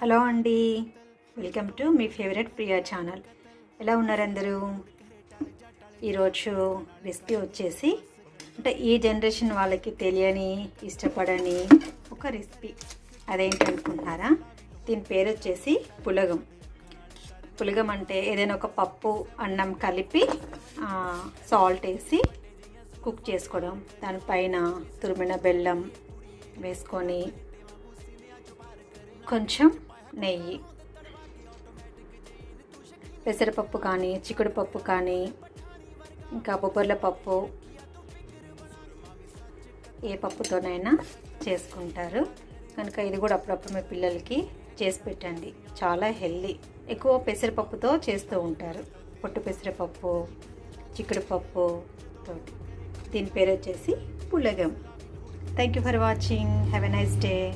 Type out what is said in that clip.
Hello అండి. Welcome to మీ favourite Priya channel. ఎలా ఉన్నారు అందరూ? ఈరోజు రెసిపీ వచ్చేసి అంటే ఈ జనరేషన్ వాళ్ళకి తెలియని ఇష్టపడని ఒక రెసిపీ. అదేంటి అనుకుంటున్నారా? దీని పేరు వచ్చేసి పులగం. పులగం అంటే ఏదైనా ఒక పప్పు అన్నం కలిపి సాల్ట్ వేసి కుక్ చేసుకోవడం. దానిపైన తురిమిన బెల్లం వేసుకొని కొంచెం నెయ్యి. పెసరపప్పు కానీ చిక్కుడు పప్పు కానీ ఇంకా బొబ్బర్ల పప్పు ఏ పప్పుతోనైనా చేసుకుంటారు. కనుక ఇది కూడా అప్పుడప్పుడు మీ పిల్లలకి చేసి పెట్టండి. చాలా హెల్దీ. ఎక్కువ పెసరపప్పుతో చేస్తూ ఉంటారు. పొట్టు పెసరపప్పు చిక్కుడు పప్పు తోటి. దీని పేరు వచ్చేసి పులగం. Thank you for watching have a nice day